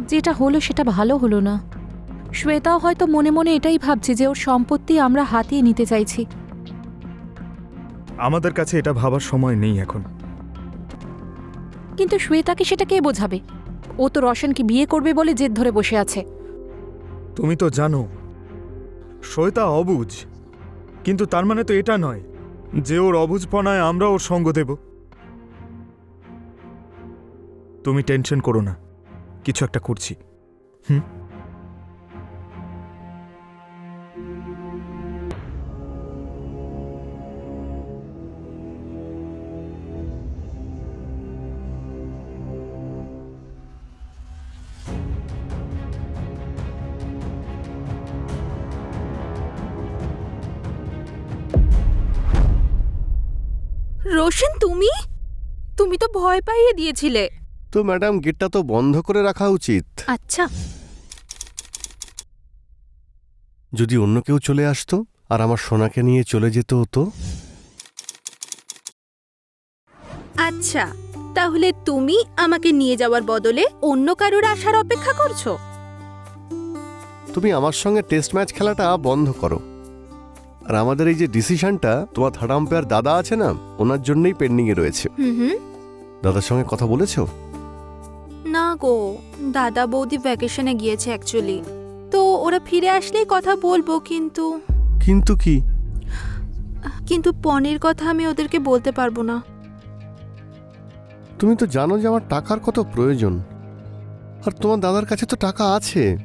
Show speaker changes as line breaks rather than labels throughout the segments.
যেটা হলো সেটা ভালো হলো না। শ্বেতাও হয়তো মনে মনে এটাই ভাবছে যে ওর সম্পত্তি আমরা হাতিয়ে নিতে চাইছি।
আমাদের কাছে এটা ভাবার সময় নেই এখন।
কিন্তু শ্বেতাকে সেটা কে বোঝাবে? ও তো রশনকে বিয়ে করবে বলে জেদ ধরে বসে আছে।
তুমি তো জানো শ্বেতা অবুজ। কিন্তু তার মানে তো এটা নয় যে ওর অবুজপনায় আমরা ওর সঙ্গ দেব। তুমি টেনশন করো না। কিছু একটা করছি। হুম?
রোশন তুমি? তুমি তো ভয় পাইয়ে দিয়েছিলে।
তো ম্যাডাম গেটটা তো বন্ধ করে রাখা উচিত।
আচ্ছা।
যদি অন্য কেউ চলে আসতো আর আমার সোনাকে নিয়ে চলে যেত তো?
আচ্ছা তাহলে তুমি আমাকে নিয়ে যাওয়ার বদলে অন্য কারোর আসার অপেক্ষা করছ?
তুমি আমার সঙ্গে টেস্ট ম্যাচ খেলাটা বন্ধ করো। আর আমাদের এই যে ডিসিশনটা তোমার থার্ড আম্পায়ার দাদা আছে না ওনার জন্যই পেন্ডিংয়ে রয়েছে। দাদার সঙ্গে কথা বলেছ?
গো দাদা বৌদি ভ্যাকেশনে গিয়েছে অ্যাকচুয়ালি তো ওরা ফিরে আসলেই কথা বলব কিন্তু।
কিন্তু কি?
কিন্তু পনির কথা আমি ওদেরকে বলতে পারব না।
তুমি তো জানো যে আমার টাকার কত প্রয়োজন। আর তোমার দাদার কাছে তো টাকা আছে।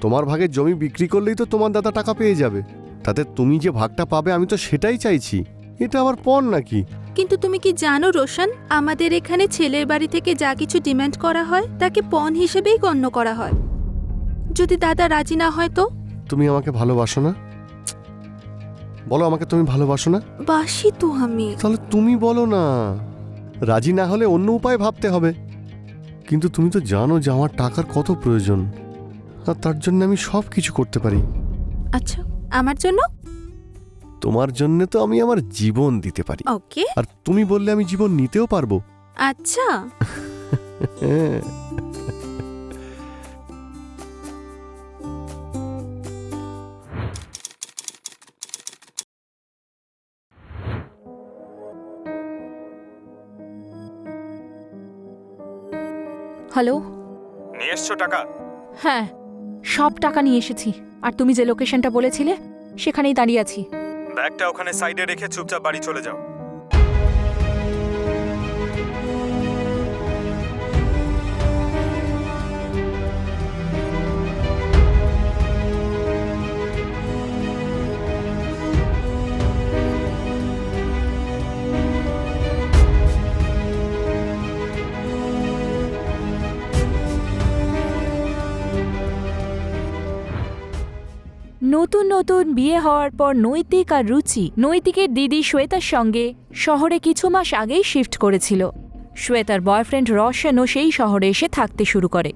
তোমার ভাগের জমি বিক্রি করলেই তো তোমার দাদা টাকা পেয়ে যাবে। তাতে তুমি যে ভাগটা পাবে আমি তো সেটাই চাইছি। এটা আবার পণ নাকি?
কিন্তু তুমি কি জানো রোশন আমাদের এখানে ছেলের বাড়ি থেকে যা কিছু ডিম্যান্ড করা হয় তাকে পণ হিসেবেই গণ্য করা হয়। যদি দাদা রাজি না হয় তো?
তুমি আমাকে ভালোবাসো না? বলো আমাকে তুমি ভালোবাসো না?
বাসি তো আমি।
তাহলে তুমি বলো না। রাজি না হলে অন্য উপায় ভাবতে হবে। কিন্তু তুমি তো জানো যে আমার টাকার কত প্রয়োজন। আর তার জন্য আমি সব কিছু করতে পারি।
আচ্ছা আমার জন্য?
তোমার জন্য তো আমি আমার জীবন দিতে পারি।
ওকে।
আর তুমি বললে আমি জীবন নিতেও পারব।
আচ্ছা।
হ্যাঁ
হ্যালো।
নিয়ে এসছো টাকা?
হ্যাঁ সব টাকা নিয়ে এসেছি। আর তুমি যে লোকেশনটা বলেছিলে সেখানেই দাঁড়িয়ে আছি।
ব্যাগটা ওখানে সাইডে রেখে চুপচাপ বাড়ি চলে যাও।
নতুন নতুন বিয়ে হওয়ার পর নৈতিক আর রুচি। নৈতিকের দিদি শ্বেতার সঙ্গে শহরে কিছু মাস আগেই শিফট করেছিল। শ্বেতার বয়ফ্রেন্ড রশনও সেই শহরে এসে থাকতে শুরু করে।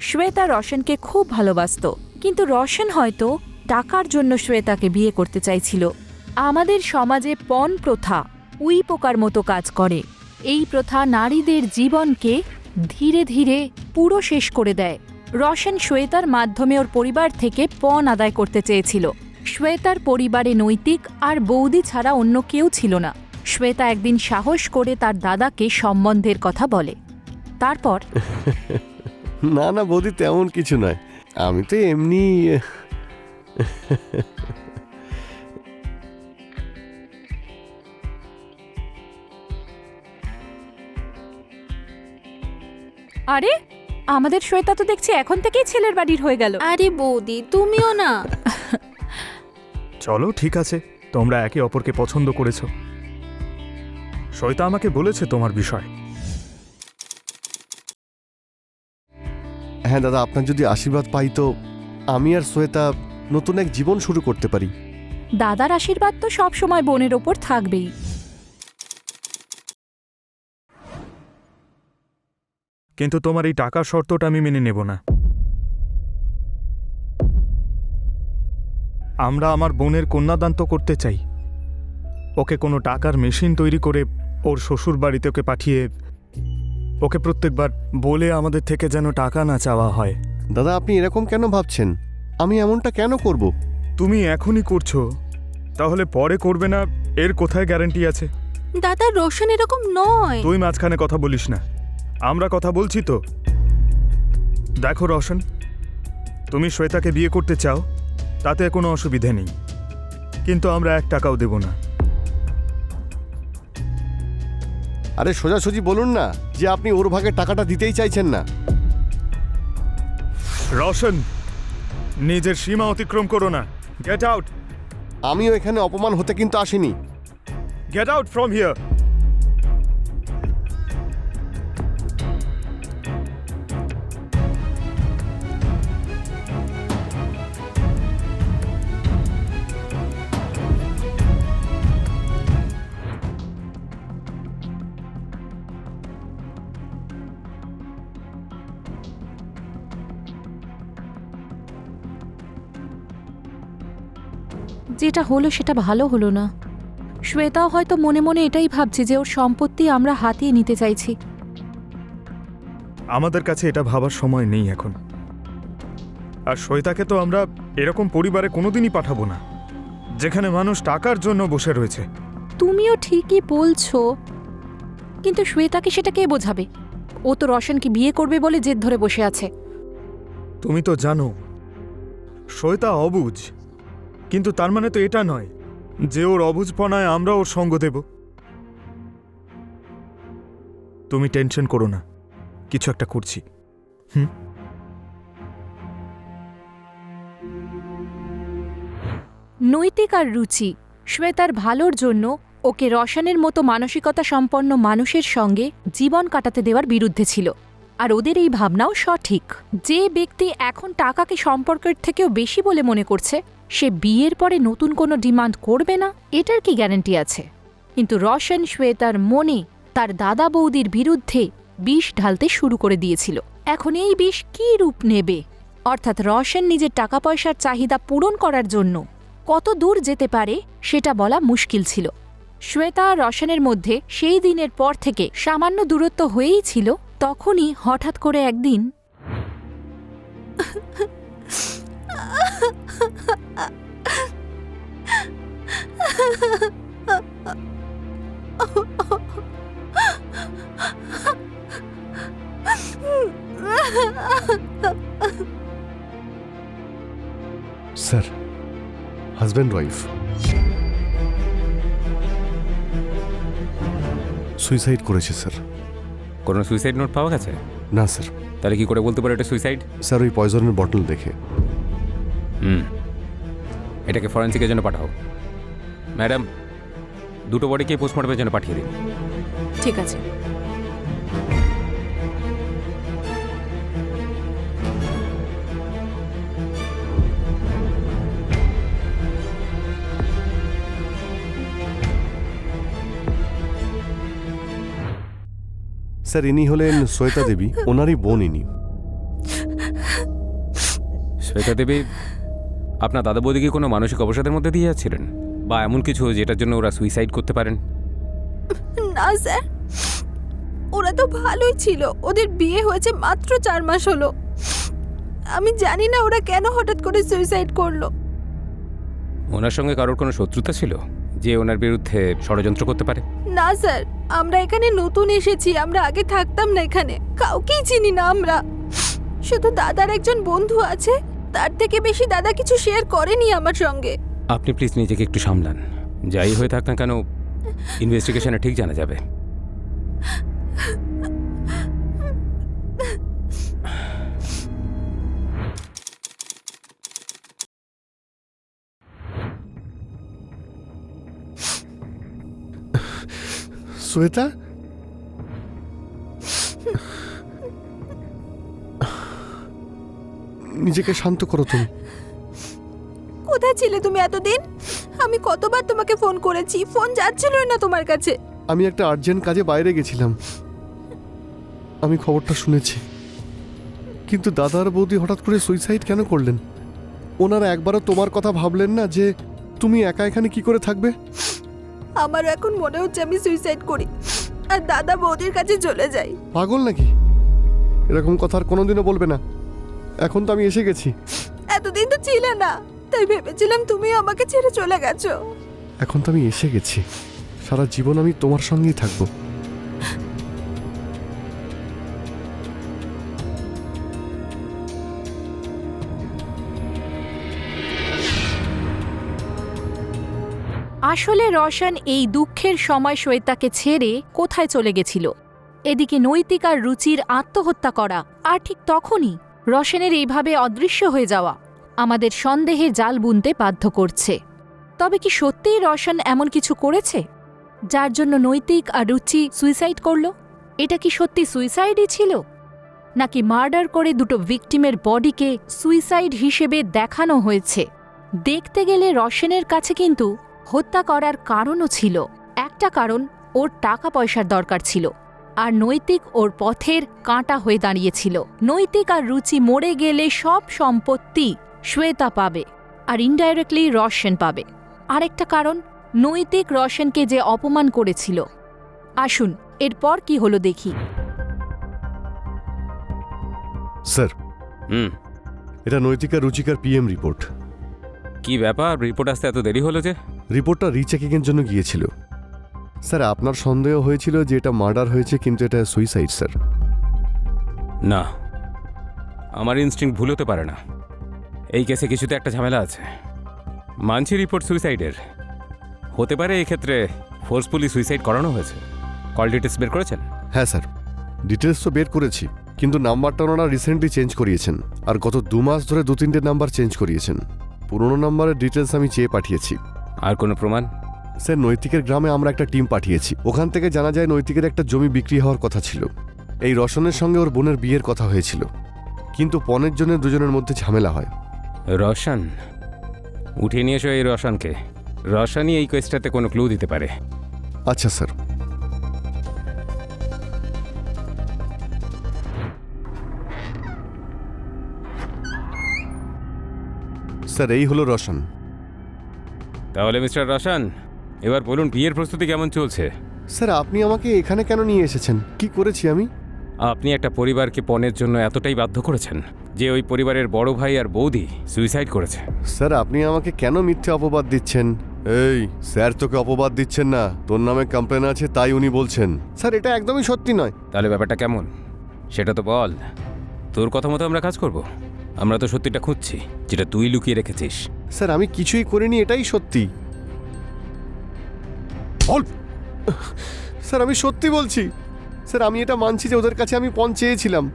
শ্বেতা রশনকে খুব ভালোবাসতো, কিন্তু রশন হয়তো টাকার জন্য শ্বেতাকে বিয়ে করতে চাইছিল। আমাদের সমাজে পণ প্রথা উই পোকার মতো কাজ করে। এই প্রথা নারীদের জীবনকে ধীরে ধীরে পুরো শেষ করে দেয়। রশন শ্বেতার মাধ্যমে ওর পরিবার থেকে পণ আদায় করতে চেয়েছিল। শ্বেতার পরিবারে নৈতিক আর বৌদি ছাড়া অন্য কেউ ছিল না। শ্বেতা একদিন সাহস করে তার দাদাকে সম্বন্ধের কথা বলে। তারপর
না না বৌদি তেমন কিছু নয়। আমি তো এমনি
আরে আমাদের শ্বেতা তো দেখছি এখন থেকেই ছেলের বাড়ির হয়ে গেল।
আরে বৌদি তুমিও না।
চলো ঠিক আছে। তোমরা একে অপরকে পছন্দ করেছ। শ্বেতা আমাকে বলেছে তোমার বিষয়।
হ্যাঁ দাদা আপনার যদি আশীর্বাদ পাই তো আমি আর শ্বেতা নতুন এক জীবন শুরু করতে পারি।
দাদার আশীর্বাদ তো সব সময় বোনের ওপর থাকবেই।
কিন্তু তোমার এই টাকার শর্তটা আমি মেনে নেব না। আমরা আমার বোনের কন্যাদান তো করতে চাই। ওকে কোনো টাকার মেশিন তৈরি করে ওর শ্বশুর বাড়িতে ওকে পাঠিয়ে ওকে প্রত্যেকবার বলে আমাদের থেকে যেন টাকা না চাওয়া হয়।
দাদা আপনি এরকম কেন ভাবছেন? আমি এমনটা কেন করব?
তুমি এখনই করছ তাহলে পরে করবে না এর কোথায় গ্যারান্টি আছে?
দাদা রোশন এরকম নয়।
তুই মাঝখানে কথা বলিস না। আমরা কথা বলছি তো। দেখো রোশন তুমি শ্বেতাকে বিয়ে করতে চাও তাতে কোনো অসুবিধে নেই। কিন্তু আমরা এক টাকাও দেব না।
আরে সোজাসুজি বলুন না যে আপনি ওর ভাগে টাকাটা দিতেই চাইছেন না।
রোশন নিজের সীমা অতিক্রম করো না। গেট আউট
আমিও এখানে অপমান হতে কিন্তু আসিনি।
গেট আউট ফ্রম হিয়ার
যেটা হলো সেটা ভালো হলো না। শ্বেতাও হয়তো মনে মনে এটাই ভাবছে যে ওর সম্পত্তি আমরা হাতিয়ে নিতে চাইছি।
আমাদের কাছে এটা ভাবার সময় নেই এখন। আর শ্বেতাকে তো আমরা এরকম পরিবারে কোনোদিনই পাঠাবো না যেখানে মানুষ টাকার জন্য বসে রয়েছে।
তুমিও ঠিকই বলছো কিন্তু শ্বেতাকে সেটা কে বোঝাবে? ও তো রশনকে বিয়ে করবে বলে জেদ ধরে বসে আছে।
তুমি তো জানো শ্বেতা অবুঝ কিন্তু তার মানে তো এটা নয় যে ওর অবুঝপনায় আমরা ওর সঙ্গ দেব। তুমি টেনশন করো না। কিছু একটা করছি। হুম?
নৈতিক আর রুচি, শ্বেতার ভালোর জন্য ওকে রসানের মতো মানসিকতা সম্পন্ন মানুষের সঙ্গে জীবন কাটাতে দেওয়ার বিরুদ্ধে ছিল। আর ওদের এই ভাবনাও সঠিক। যে ব্যক্তি এখন টাকাকে সম্পর্কের থেকেও বেশি বলে মনে করছে সে বিয়ের পরে নতুন কোনো ডিমান্ড করবে না, এটার কি গ্যারেন্টি আছে? কিন্তু রশন, শ্বেতার মনে তার দাদা বৌদির বিরুদ্ধে বিষ ঢালতে শুরু করে দিয়েছিল। এখন এই বিষ কী রূপ নেবে? অর্থাৎ রশন নিজের টাকা পয়সার চাহিদা পূরণ করার জন্য কত দূর যেতে পারে, সেটা বলা মুশকিল ছিল। শ্বেতা আর রশনের মধ্যে সেই দিনের পর থেকে সামান্য দূরত্ব হয়েই ছিল, তখনই হঠাৎ করে একদিন
স্যার হাজব্যান্ড ওয়াইফ সুইসাইড করেছে স্যার
কোনো সুইসাইড নোট পাওয়া গেছে?
না স্যার
তাহলে কি করে বলতে পারো এটা সুইসাইড
স্যার ওই পয়জনের বটল দেখে।
হুম। এটাকে ফরেন্সিকের জন্য পাঠাও। ম্যাডাম দুটো বডিকে পোস্টমর্টমের জন্য পাঠিয়ে দিন।
ঠিক আছে।
স্যার ইনি হলেন শ্বেতা দেবী ওনারই বোন ইনি।
শ্বেতা দেবী আপনার দাদা বৌদিকে কোনো মানসিক অবসাদের মধ্যে দিয়ে যাচ্ছিলেন? বা এমন কিছু যেটার জন্য ওরা সুইসাইড করতে পারেন?
না স্যার। ওরা তো ভালোই ছিল। ওদের বিয়ে হয়েছে মাত্র চার মাস হলো। আমি জানি না ওরা কেন হঠাৎ করে সুইসাইড করল।
ওনার সঙ্গে কারোর কোনো শত্রুতা ছিল যে ওনার বিরুদ্ধে ষড়যন্ত্র করতে পারে?
না স্যার। আমরা এখানে নতুন এসেছি আমরা আগে থাকতাম না এখানে। কাউকেই চিনি না আমরা। শুধু দাদার একজন বন্ধু আছে তার থেকে বেশি দাদা কিছু শেয়ার করেনি আমার সঙ্গে।
আপনি প্লিজ নিজেকে একটু সামলান। যাই হয়ে থাক না কেন ইনভেস্টিগেশনে ঠিক জানা যাবে।
শ্বেতা নিজেকে শান্ত করো তুমি।
কোথায় ছিলে তুমি এতদিন? আমি কতবার তোমাকে ফোন করেছি ফোন যাচ্ছিলই না তোমার কাছে।
আমি একটা আর্জেন্ট কাজে বাইরে গেছিলাম। আমি খবরটা শুনেছি। কিন্তু দাদার বৌদি হঠাৎ করে সুইসাইড কেন করলেন? ওনারা একবারও তোমার কথা ভাবলেন না যে তুমি একা এখানে কি করে থাকবে?
আমারও এখন মনে হচ্ছে আমি সুইসাইড করি। আর দাদা বৌদির কাছে চলে যাই।
পাগল নাকি? এরকম কথা আর কোনোদিনও বলবে না। এখন তো আমি এসে গেছি।
এতদিন তো ছিলে না। তাই ভেবেছিলাম তুমি আমাকে ছেড়ে চলে গেছো।
এখন তো আমি এসে গেছি। সারা জীবন আমি তোমার সঙ্গেই থাকব।
আসলে রশন এই দুঃখের সময় শ্বেতাকে ছেড়ে কোথায় চলে গেছিল? এদিকে নৈতিক আর রুচির আত্মহত্যা করা আর ঠিক তখনই রশনের এইভাবে অদৃশ্য হয়ে যাওয়া। আমাদের সন্দেহে জাল বুনতে বাধ্য করছে। তবে কি সত্যিই রশন এমন কিছু করেছে? যার জন্য নৈতিক আর রুচি সুইসাইড করল? এটা কি সত্যি সুইসাইডই ছিল? নাকি মার্ডার করে দুটো ভিকটিমের বডিকে সুইসাইড হিসেবে দেখানো হয়েছে? দেখতে গেলে রশনের কাছে কিন্তু হত্যা করার কারণও ছিল। একটা কারণ, ওর টাকা পয়সার দরকার ছিল। আর নৈতিক ওর পথের কাঁটা হয়ে দাঁড়িয়েছিল। নৈতিক আর রুচি মরে গেলে সব সম্পত্তি শ্বেতা পাবে আর ইনডাইরেক্টলি রশন পাবে। আরেকটা কারণ নৈতিক রশনকে যে অপমান করেছিল। আসুন এরপর কি হলো দেখি।
স্যার।
হুম।
এটা নৈতিকা রুচিকার পিএম রিপোর্ট।
কি ব্যাপার? রিপোর্ট আসতে এত দেরি হলো যে?
রিপোর্টটা রিচেকিংয়ের জন্য গিয়েছিল। স্যার আপনার সন্দেহ হয়েছিল যে এটা মার্ডার হয়েছে কিন্তু এটা সুইসাইড স্যার।
না। আমার ইনস্টিং ভুল হতে পারে না। এই কেসে কিছুতে একটা ঝামেলা আছে। মানছি রিপোর্ট সুইসাইডের। হতে পারে এই ক্ষেত্রে ফোর্সফুলি সুইসাইড করানো হয়েছে। কল ডিটেলস বের করেছেন?
হ্যাঁ স্যার। ডিটেলস তো বের করেছি কিন্তু নাম্বারটা ওনারা রিসেন্টলি চেঞ্জ করিয়েছেন আর গত দু মাস ধরে দু তিনটে নাম্বার চেঞ্জ করিয়েছেন। পুরনো নাম্বারের ডিটেলস আমি চেয়ে পাঠিয়েছি।
আর কোনো প্রমাণ?
স্যার নৈতিকের গ্রামে আমরা একটা টিম পাঠিয়েছি। ওখান থেকে জানা যায় নৈতিকের একটা জমি বিক্রি হওয়ার কথা ছিল। এই রসনের সঙ্গে ওর বোনের বিয়ের কথা হয়েছিল। কিন্তু পনেরো জনের দুজনের মধ্যে ঝামেলা হয়।
রশন উঠিয়ে নিয়ে এসো এই রসানকে। রসানই এই কেসটাতে কোনো ক্লু দিতে পারে।
আচ্ছা স্যার। স্যার এই হলো রসন।
তাহলে মিস্টার রসান এবার বলুন বিয়ের প্রস্তুতি কেমন চলছে?
স্যার আপনি আমাকে এখানে কেন নিয়ে এসেছেন? কি করেছি আমি?
আপনি একটা পরিবারকে পণের জন্য এতটাই বাধ্য করেছেন। যে ওই পরিবারের বড় ভাই আর বৌদি সুইসাইড করেছে।
স্যার আপনি আমাকে কেন মিথ্যে অপবাদ দিচ্ছেন? এই স্যার তোকে অপবাদ দিচ্ছেন না। তোর নামে কমপ্লেন আছে তাই উনি বলছেন। স্যার এটা একদমই সত্যি নয়।
তাহলে ব্যাপারটা কেমন? সেটা তো বল। তোর কথা মতো আমরা কাজ করব। আমরা তো সত্যিটা খুঁজছি যেটা তুই লুকিয়ে রেখেছিস।
স্যার আমি কিছুই করিনি এটাই সত্যি। বল। স্যার আমি সত্যি বলছি। স্যার আমি এটা মানছি যে ওদের কাছে আমি পণ চেয়েছিলাম।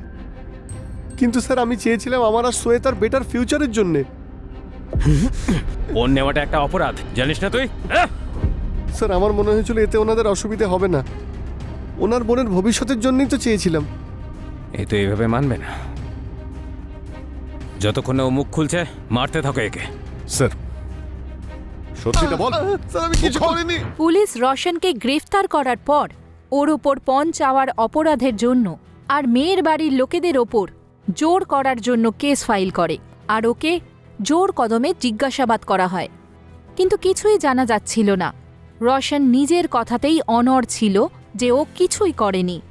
কিন্তু স্যার আমি চেয়েছিলাম আমার আর শ্বেতার বেটার ফিউচারের জন্যে।
পণ নেওয়াটা একটা অপরাধ। জানিস না তুই? আহ!
স্যার আমার মনে হয়েছিল এতে ওনাদের অসুবিধে হবে না। ওনার বোনের ভবিষ্যতের জন্যই তো চেয়েছিলাম।
এ তো এইভাবে মানবে না। যতক্ষণ না ও মুখ খুলছে মারতে থাকো একে।
স্যার সত্যিটা বল। স্যার আমি কিছু করিনি।
পুলিশ রশনকে গ্রেফতার করার পর ওর ওপর পণ চাওয়ার অপরাধের জন্য আর মেয়ের বাড়ির লোকেদের ওপর জোর করার জন্য কেস ফাইল করে আর ওকে জোর কদমে জিজ্ঞাসাবাদ করা হয়। কিন্তু কিছুই জানা যাচ্ছিল না। রশন নিজের কথাতেই অনড় ছিল যে ও কিছুই করেনি।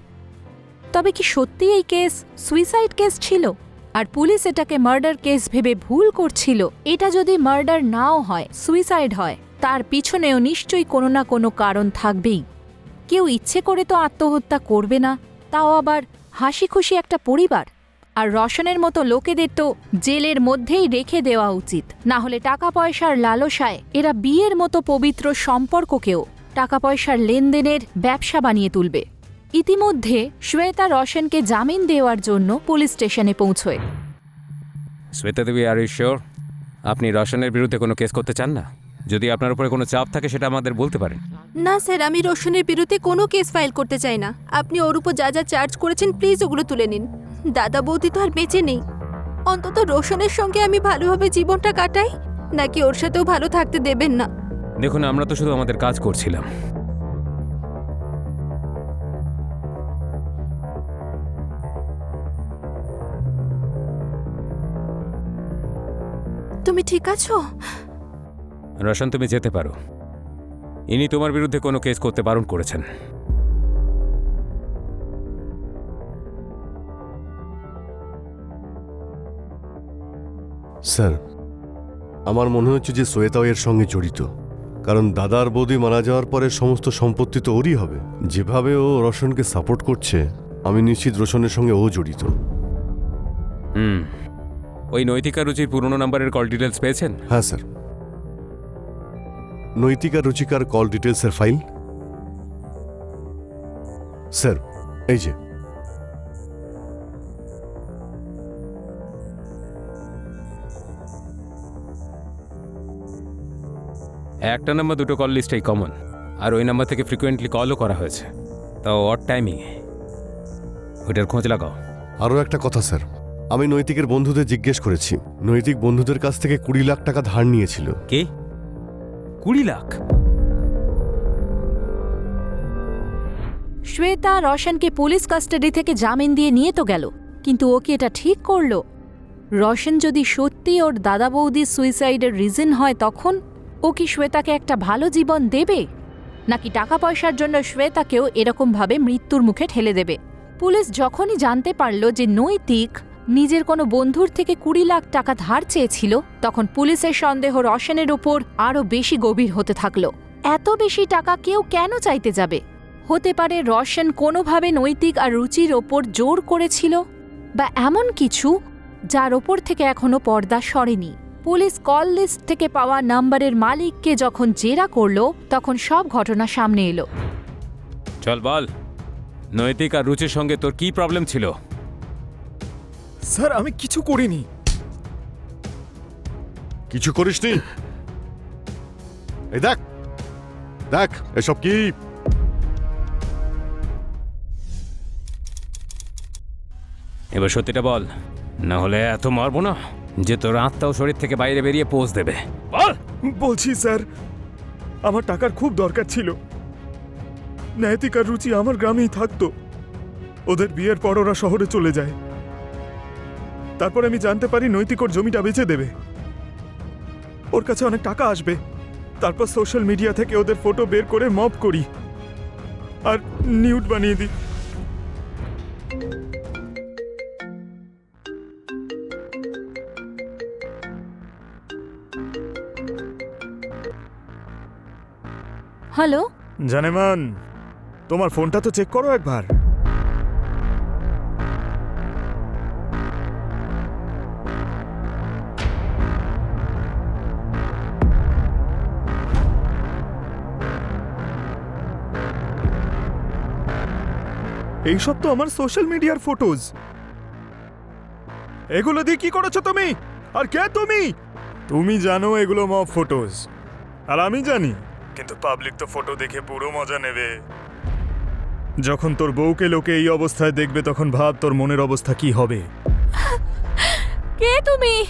তবে কি সত্যি এই কেস সুইসাইড কেস ছিল? আর পুলিশ এটাকে মার্ডার কেস ভেবে ভুল করছিল? এটা যদি মার্ডার নাও হয়, সুইসাইড হয়, তার পিছনেও নিশ্চয়ই কোনো না কোনো কারণ থাকবেই। কেউ ইচ্ছে করে তো আত্মহত্যা করবে না, তাও আবার হাসি খুশি একটা পরিবার। আর রশনের মতো লোকেদের তো জেলের মধ্যেই রেখে দেওয়া উচিত। না হলে টাকা পয়সার লালসায় এরা বিয়ের মতো পবিত্র সম্পর্ককেও টাকা পয়সার লেনদেনের ব্যবসা বানিয়ে তুলবে। ইতিমধ্যে শ্বেতা রশনকে জামিন দেওয়ার জন্য পুলিশ স্টেশনে পৌঁছয়।
শ্বেতা দেবী আর ঈশ্বর আপনি রশনের বিরুদ্ধে কোনো কেস করতে চান না? যদি আপনার উপরে কোনো চাপ থাকে সেটা আমাদের বলতে পারেন।
না স্যার আমি রোশনের বিরুদ্ধে কোনো কেস ফাইল করতে চাই না। আপনি ওর উপর যা যা চার্জ করেছেন প্লিজ ওগুলো তুলে নিন। দাদা বৌদি তো আর বেঁচে নেই। অন্তত রোশনের সঙ্গে আমি ভালোভাবে জীবনটা কাটাই নাকি ওর সাথেও ভালো থাকতে দেবেন না?
দেখুন আমরা তো শুধু আমাদের কাজ করছিলাম।
তুমি ঠিক আছো?
রশন তুমি যেতে পারো। ইনি তোমার বিরুদ্ধে কোনো কেস করতে বারণ করেছেন।
স্যার আমার মনে হচ্ছে যে শ্বেতাও এর সঙ্গে জড়িত কারণ দাদার বৌদি মারা যাওয়ার পরে সমস্ত সম্পত্তি তো ওরই হবে। যেভাবে ও রোশনকে সাপোর্ট করছে আমি নিশ্চিত রোশনের সঙ্গে ও জড়িত।
হুম। ওই নৈতিকা রুচির পুরনো নাম্বারের কল ডিটেলস পেয়েছেন?
হ্যাঁ স্যার। নৈতিকা রুচিকার কল ডিটেলসের ফাইল স্যার এই যে।
একটা নাম্বার দুটো কল লিস্টেই কমন আর ওই নাম্বার থেকে ফ্রিকোয়েন্টলি কলও করা হয়েছে। তাও অট টাইমিং ওইটার খোঁজ লাগাও।
আরও একটা কথা স্যার। আমি নৈতিকের বন্ধুদের জিজ্ঞেস করেছি। নৈতিক বন্ধুদের কাছ থেকে কুড়ি লাখ টাকা ধার নিয়েছিল।
কে? কুড়ি লাখ?
শ্বেতা রশনকে পুলিশ কাস্টাডি থেকে জামিন দিয়ে নিয়ে তো গেল কিন্তু ও কি এটা ঠিক করল? রশন যদি সত্যি ওর দাদা বৌদির সুইসাইডের রিজন হয় তখন? ও কি শ্বেতাকে একটা ভালো জীবন দেবে? নাকি টাকা পয়সার জন্য শ্বেতাকেও এরকমভাবে মৃত্যুর মুখে ঠেলে দেবে? পুলিশ যখনই জানতে পারল যে নৈতিক নিজের কোনো বন্ধুর থেকে কুড়ি লাখ টাকা ধার চেয়েছিল, তখন পুলিশের সন্দেহ রশনের ওপর আরও বেশি গভীর হতে থাকল। এত বেশি টাকা কেউ কেন চাইতে যাবে? হতে পারে রশন কোনোভাবে নৈতিক আর রুচির ওপর জোর করেছিল? বা এমন কিছু যার ওপর থেকে এখনও পর্দা সরেনি। পুলিশ কল লিস্ট থেকে পাওয়া নাম্বারের মালিককে যখন জেরা করল তখন সব ঘটনা সামনে এলো।
চল বল। নৈতিক আর রুচির সঙ্গে তোর কি প্রবলেম ছিল?
স্যার আমি কিছু করিনি।
কিছু করিসনি? এই দেখ দেখ এসব কি?
এবার সত্যিটা বল না হলে এত মারবো না। যে তোর আত্মাও শরীর থেকে বাইরে বেরিয়ে পোজ দেবে। বল!
বলছি, স্যার, আমার টাকার খুব দরকার ছিল। নৈতিক আর রুচি আমার গ্রামেই থাকতো। ওদের বিয়ের পর ওরা শহরে চলে যায়। তারপর আমি জানতে পারি নৈতিক ওর জমিটা বেচে দেবে। ওর কাছে অনেক টাকা আসবে। তারপর সোশ্যাল মিডিয়া থেকে ওদের ফটো বের করে মব করি। আর নিউড বানিয়ে দিই।
হ্যালো?
জানেমান, তোমার ফোনটা তো চেক করো একবার। এইসব তো আমার সোশ্যাল মিডিয়ার ফটোজ এগুলো দিয়ে কি করেছ তুমি? আর কে তুমি? তুমি জানো এগুলো মব ফটোজ আর আমি জানি। কিন্তু পাবলিক তো ফটো দেখে পুরো মজা নেবে। যখন তোর বউকে লোকে এই অবস্থায় দেখবে তখন ভাব তোর মনের অবস্থা কি হবে।
কে তুমি?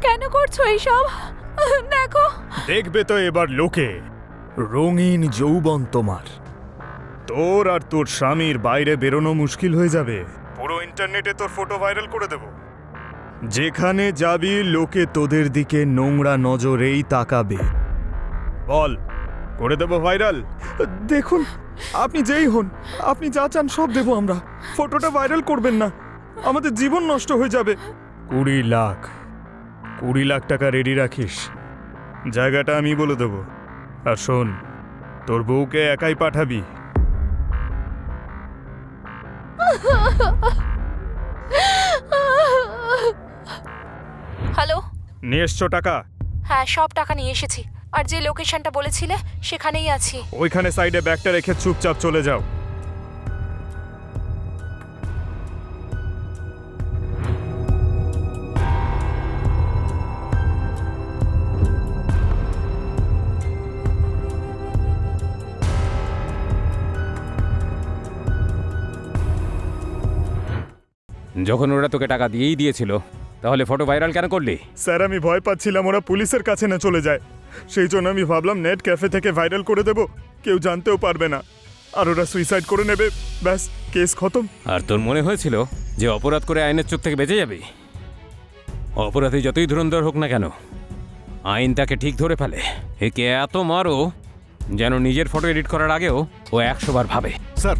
কেন করছ এইসব? দেখো।
দেখবে তো এবার লোকে। রঙিন যৌবন তোমার। তোর আর তোর স্বামীর বাইরে বেরোনো মুশকিল হয়ে যাবে। পুরো ইন্টারনেটে তোর ফটো ভাইরাল করে দেব। যেখানে যাবি লোকে তোদের দিকে নোংরা নজরেই তাকাবে। বল করে দেব ভাইরাল। দেখুন আপনি যেই হন আপনি যা চান সব দেবো আমরা। ফটোটা ভাইরাল করবেন না। আমাদের জীবন নষ্ট হয়ে যাবে। কুড়ি লাখ। কুড়ি লাখ টাকা রেডি রাখিস। জায়গাটা আমি বলে দেবো। আর শোন তোর বউকে একাই পাঠাবি।
হ্যালো?
নিয়ে এসছো টাকা?
হ্যাঁ সব টাকা নিয়ে এসেছি। আর যে লোকেশনটা বলেছিলে সেখানেই আছি।
ওইখানে সাইডে ব্যাগটা রেখে চুপচাপ চলে যাও।
যখন ওরা তোকে টাকা দিয়েই দিয়েছিল তাহলে ফটো ভাইরাল কেন করলি?
স্যার আমি ভয় পাচ্ছিলাম ওরা পুলিশের কাছে না চলে যায়। সেই জন্য আমি ভাবলাম নেট ক্যাফে থেকে ভাইরাল করে দেব। কেউ জানতেও পারবে না। আর ওরা সুইসাইড করে নেবে। ব্যাস কেস খতম।
আর তোর মনে হয়েছিল যে অপরাধ করে আইনের চোখ থেকে বেঁচে যাবি? অপরাধী যতই ধুরন্ধর হোক না কেন আইন তাকে ঠিক ধরে ফেলে। একে এত মারো যেন নিজের ফটো এডিট করার আগেও ও একশো বার ভাবে।
স্যার।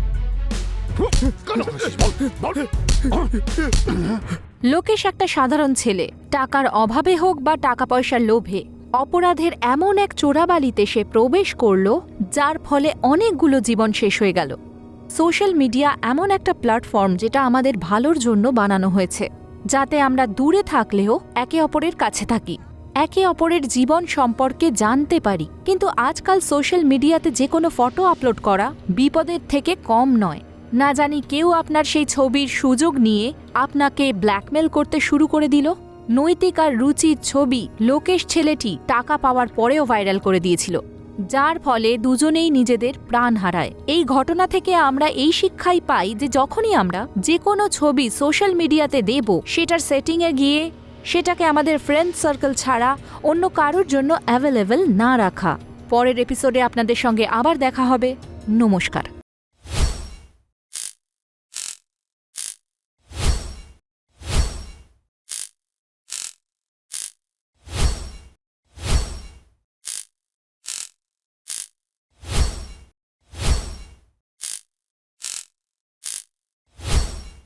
লোকেশ একটা সাধারণ ছেলে। টাকার অভাবে হোক বা টাকা পয়সার লোভে। অপরাধের এমন এক চোরাবালিতে সে প্রবেশ করল, যার ফলে অনেকগুলো জীবন শেষ হয়ে গেল। সোশ্যাল মিডিয়া এমন একটা প্ল্যাটফর্ম যেটা আমাদের ভালোর জন্য বানানো হয়েছে, যাতে আমরা দূরে থাকলেও একে অপরের কাছে থাকি, একে অপরের জীবন সম্পর্কে জানতে পারি। কিন্তু আজকাল সোশ্যাল মিডিয়াতে যে কোনো ফটো আপলোড করা বিপদের থেকে কম নয়। না জানি কেউ আপনার সেই ছবির সুযোগ নিয়ে আপনাকে ব্ল্যাকমেল করতে শুরু করে দিল। নৈতিক আর রুচির ছবি লোকেশ ছেলেটি টাকা পাওয়ার পরেও ভাইরাল করে দিয়েছিল, যার ফলে দুজনেই নিজেদের প্রাণ হারায়। এই ঘটনা থেকে আমরা এই শিক্ষাই পাই যে যখনই আমরা যে কোনো ছবি সোশ্যাল মিডিয়াতে দেব, সেটার সেটিংয়ে গিয়ে সেটাকে আমাদের ফ্রেন্ড সার্কেল ছাড়া অন্য কারোর জন্য অ্যাভেলেবেল না রাখা। পরের এপিসোডে আপনাদের সঙ্গে আবার দেখা হবে। নমস্কার।